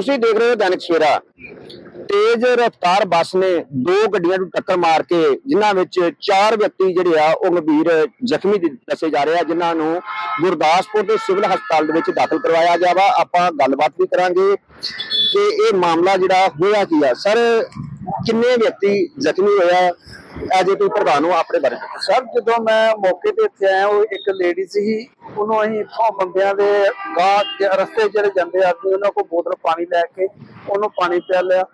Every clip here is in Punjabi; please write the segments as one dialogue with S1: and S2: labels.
S1: ਤੁਸੀਂ ਦੇਖ ਰਹੇ ਹੋ ਦੈਨਿਕ ਸਵੇਰਾ ਤੇਜ਼ ਰਫ਼ਤਾਰ ਬੱਸ ਨੇ ਦੋ ਗੱਡੀਆਂ ਨੂੰ ਟੱਕਰ ਮਾਰ ਕੇ, ਜਿਨ੍ਹਾਂ ਵਿੱਚ ਚਾਰ ਵਿਅਕਤੀ ਜਿਹੜੇ ਆ, ਉਹ ਗੰਭੀਰ ਜ਼ਖਮੀ ਦੱਸੇ ਜਾ ਰਹੇ ਆ, ਜਿਨ੍ਹਾਂ ਨੂੰ ਗੁਰਦਾਸਪੁਰ ਦੇ ਸਿਵਲ ਹਸਪਤਾਲ ਦੇ ਵਿੱਚ ਦਾਖਲ ਕਰਵਾਇਆ ਗਿਆ ਵਾ। ਆਪਾਂ ਗੱਲਬਾਤ ਵੀ ਕਰਾਂਗੇ ਕਿ ਇਹ ਮਾਮਲਾ ਜਿਹੜਾ ਹੋਇਆ ਕੀ ਆ। ਸਰ, ਕਿੰਨੇ ਵਿਅਕਤੀ ਜ਼ਖਮੀ ਹੋਇਆ ਐਜੇ ਕੋਈ ਪ੍ਰਧਾਨ ਹੋ ਆਪਣੇ ਬਾਰੇ
S2: ਸਰ, ਜਦੋਂ ਮੈਂ ਮੌਕੇ ਤੇ ਇੱਥੇ ਆਇਆ, ਉਹ ਇੱਕ ਲੇਡੀ ਸੀ, ਉਹਨੂੰ ਅਸੀਂ ਇੱਥੋਂ ਬੰਦਿਆਂ ਦੇ ਗਾਹ ਰਸਤੇ ਜਿਹੜੇ ਜਾਂਦੇ ਆਦਮੀ ਉਹਨਾਂ ਕੋਲ ਬੋਤਲ ਪਾਣੀ ਲੈ ਕੇ ਉਹਨੂੰ ਪਾਣੀ ਪਿਆ ਲਿਆ।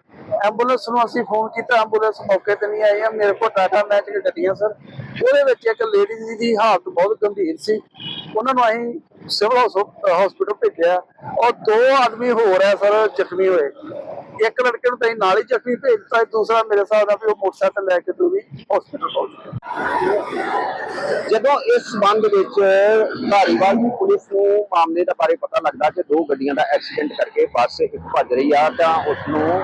S2: ਐਂਬੂਲੈਂਸ ਨੂੰ ਅਸੀਂ ਫੋਨ ਕੀਤਾ, ਐਂਬੂਲੈਂਸ ਮੌਕੇ ਤੇ ਨਹੀਂ ਆਈ ਆ, ਮੇਰੇ ਕੋਲ ਟਾਟਾ ਮੈਚ ਦੀ ਗੱਡੀਆਂ ਸਰ ਉਹਦੇ ਵਿੱਚ ਇੱਕ ਲੇਡੀ ਦੀ ਹਾਲਤ ਬਹੁਤ ਗੰਭੀਰ ਸੀ। ਉਹਨਾਂ ਨੂੰ ਅਸੀਂ ਸਿਵਲ ਹਸਪੀਟਲ ਭੇਜਿਆ। ਔਰ ਦੋ ਆਦਮੀ ਹੋਰ ਹੈ ਸਰ, ਜ਼ਖਮੀ ਹੋਏ। ਇੱਕ ਲੜਕੇ ਨੂੰ ਤਾਂ ਅਸੀਂ ਨਾਲ ਹੀ ਜ਼ਖਮੀ ਭੇਜ ਦਿੱਤਾ ਦੂਸਰਾ ਮੇਰੇ ਹਿਸਾਬ ਨਾਲ ਵੀ ਉਹ ਮੋਟਰਸਾਈਕਲ ਲੈ ਕੇ ਦੂਰੀ ਹਸਪੀਟਲ ਪਹੁੰਚ ਗਿਆ।
S1: ਜਦੋਂ ਇਸ ਸੰਬੰਧ ਵਿੱਚ ਧਾਰੀਵਾਲ ਦੀ ਪੁਲਿਸ ਨੂੰ ਮਾਮਲੇ ਦਾ ਬਾਰੇ ਪਤਾ ਲੱਗਦਾ ਕਿ ਦੋ ਗੱਡੀਆਂ ਦਾ ਐਕਸੀਡੈਂਟ ਕਰਕੇ ਬੱਸ ਇੱਕ ਭੱਜ ਰਹੀ ਆ, ਤਾਂ ਉਸ ਨੂੰ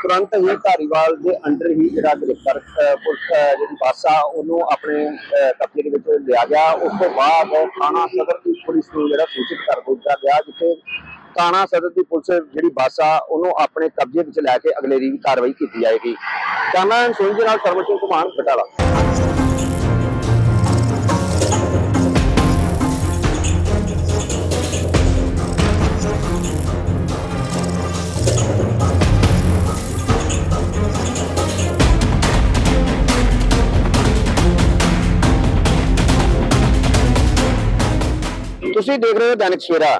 S1: ਤੁਰੰਤ ਹੀ ਧਾਰੀਵਾਲ ਦੇ ਅੰਡਰ ਹੀ ਜਿਹੜਾ ਗ੍ਰਿਫਤਾਰ ਪੁਲਿਸ ਜਿਹੜੀ ਬੱਸ ਆ, ਉਹਨੂੰ ਆਪਣੇ ਕਬਜ਼ੇ ਦੇ ਵਿੱਚ ਲਿਆ ਗਿਆ। ਉਸ ਤੋਂ ਬਾਅਦ ਥਾਣਾ ਸਦਰ ਦੀ ਪੁਲਿਸ ਨੂੰ ਜਿਹੜਾ ਸੂਚਿਤ ਕਰ ਦਿੱਤਾ ਗਿਆ ਜਿੱਥੇ ਥਾਣਾ ਸਦਰ ਦੀ ਪੁਲਿਸ ਜਿਹੜੀ ਬੱਸ ਆ, ਉਹਨੂੰ ਆਪਣੇ ਕਬਜ਼ੇ ਵਿੱਚ ਲੈ ਕੇ ਅਗਲੇਰੀ ਦੀ ਕਾਰਵਾਈ ਕੀਤੀ ਜਾਏਗੀ। ਕੈਮਰਾਮੈਨ ਸਿੰਘ ਦੇ ਨਾਲ ਸਰਵਨ ਕੁਮਾਰ, ਬਟਾਲਾ। ਤੁਸੀਂ ਦੇਖ ਰਹੇ ਹੋ ਦੈਨਿਕ ਸਵੇਰਾ।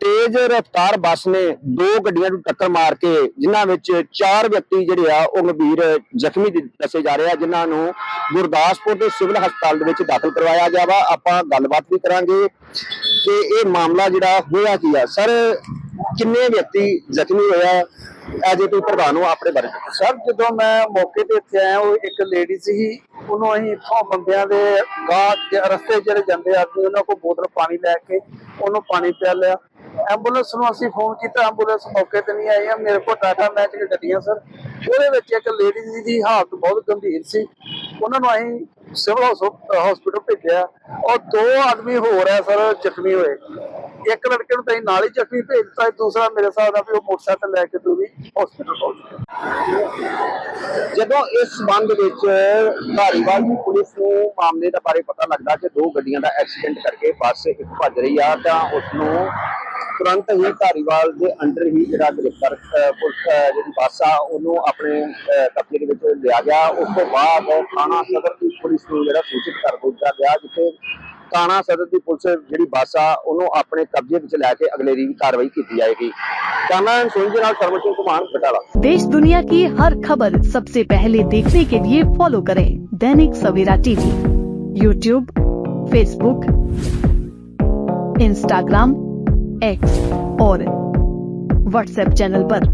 S1: ਤੇਜ਼ ਰਫ਼ਤਾਰ ਬੱਸ ਨੇ ਦੋ ਗੱਡੀਆਂ ਨੂੰ ਟੱਕਰ ਮਾਰ ਕੇ, ਜਿਨ੍ਹਾਂ ਵਿੱਚ ਚਾਰ ਵਿਅਕਤੀ ਜਿਹੜੇ ਆ, ਉਹ ਗੰਭੀਰ ਜ਼ਖਮੀ ਦ- ਦੱਸੇ ਜਾ ਰਹੇ ਆ, ਜਿਨ੍ਹਾਂ ਨੂੰ ਗੁਰਦਾਸਪੁਰ ਦੇ ਸਿਵਲ ਹਸਪਤਾਲ ਦੇ ਵਿੱਚ ਦਾਖਲ ਕਰਵਾਇਆ ਗਿਆ ਵਾ। ਆਪਾਂ ਗੱਲਬਾਤ ਵੀ ਕਰਾਂਗੇ ਕਿ ਇਹ ਮਾਮਲਾ ਜਿਹੜਾ ਹੋਇਆ ਕੀ ਆ। ਸਰ, ਕਿੰਨੇ ਵਿਅਕਤੀ ਜ਼ਖਮੀ ਹੋਇਆ ਐਜੇ ਕੋਈ ਪ੍ਰਧਾਨ ਹੋ, ਆਪਣੇ ਬਾਰੇ।
S2: ਸਰ, ਜਦੋਂ ਮੈਂ ਮੌਕੇ ਤੇ ਇੱਥੇ ਆਇਆ, ਉਹ ਇੱਕ ਲੇਡੀ ਸੀ ਉਹਨੂੰ ਅਸੀਂ ਇੱਥੋਂ ਬੰਦਿਆਂ ਦੇ ਗਾਹ ਰਸਤੇ ਜਿਹੜੇ ਜਾਂਦੇ ਆਦਮੀ ਉਹਨਾਂ ਕੋਲ ਬੋਤਲ ਪਾਣੀ ਲੈ ਕੇ ਉਹਨੂੰ ਪਾਣੀ ਪਿਆ ਲਿਆ। ਐਂਬੂਲੈਂਸ ਨੂੰ ਅਸੀਂ ਫੋਨ ਕੀਤਾ, ਐਂਬੂਲੈਂਸ ਮੌਕੇ ਤੇ ਨਹੀਂ ਆਈ ਆ। ਮੇਰੇ ਕੋਲ ਟਾਟਾ ਮੈਚ ਦੀ ਗੱਡੀਆਂ ਸਰ ਉਹਦੇ ਵਿੱਚ ਇੱਕ ਲੇਡੀ ਦੀ ਹਾਲਤ ਬਹੁਤ ਗੰਭੀਰ ਸੀ। ਉਹਨਾਂ ਨੂੰ ਅਸੀਂ ਸਿਵਲ ਹਸਪੀਟਲ ਭੇਜਿਆ। ਔਰ ਦੋ ਆਦਮੀ ਹੋਰ ਹੈ ਸਰ, ਜ਼ਖਮੀ ਹੋਏ। ਇੱਕ ਲੜਕੇ ਨੂੰ ਤਾਂ ਨਾਲ ਹੀ ਜ਼ਖਮੀ ਭੇਜ ਦੂਸਰਾ ਮੇਰੇ ਹਿਸਾਬ ਨਾਲ ਵੀ ਉਹ ਮੋਟਰਸਾਈਕਲ ਲੈ ਕੇ ਦੂਰੀ ਹਸਪੀਟਲ ਪਹੁੰਚ ਗਿਆ।
S1: ਜਦੋਂ ਇਸ ਸੰਬੰਧ ਵਿੱਚ ਧਾਰੀਵਾਲ ਦੀ ਪੁਲਿਸ ਨੂੰ ਮਾਮਲੇ ਦਾ ਬਾਰੇ ਪਤਾ ਲੱਗਦਾ ਕਿ ਦੋ ਗੱਡੀਆਂ ਦਾ ਐਕਸੀਡੈਂਟ ਕਰਕੇ ਬੱਸ ਇੱਕ ਭੱਜ ਰਹੀ ਆ, ਤਾਂ ਉਸ ਨੂੰ ਤੁਰੰਤ ਹੀ ਧਾਰੀਵਾਲ ਦੇ ਅੰਡਰ ਹੀ ਜਿਹੜਾ ਗ੍ਰਿਫਤਾਰ ਪੁਲਿਸ ਜਿਹੜੀ ਬੱਸ ਆ, ਉਹਨੂੰ ਆਪਣੇ ਕਬਜ਼ੇ ਦੇ ਵਿੱਚ ਲਿਆ ਗਿਆ। ਉਸ ਤੋਂ ਬਾਅਦ ਥਾਣਾ ਸਦਰ ਦੀ ਪੁਲਿਸ ਨੂੰ ਜਿਹੜਾ ਸੂਚਿਤ ਕਰ ਦਿੱਤਾ ਗਿਆ, ਜਿੱਥੇ ਥਾਣਾ ਸਦਰ ਦੀ ਪੁਲਿਸ ਜਿਹੜੀ ਬੱਸ ਆ ਉਹਨੂੰ ਆਪਣੇ ਕਬਜ਼ੇ ਵਿੱਚ ਲੈ ਕੇ ਅਗਲੇਰੀ ਦੀ ਕਾਰਵਾਈ ਕੀਤੀ ਜਾਏਗੀ ਕੈਮਰਾਮੈਨ ਸਿੰਘ ਦੇ ਨਾਲ ਸਰਵਨ ਸਿੰਘ ਕੁਮਾਰ ਬਟਾਲਾ
S3: देश दुनिया की हर खबर सबसे पहले देखने के लिए फॉलो करें Dainik Savera TV YouTube Facebook Instagram X और व्हाट्सएप चैनल पर।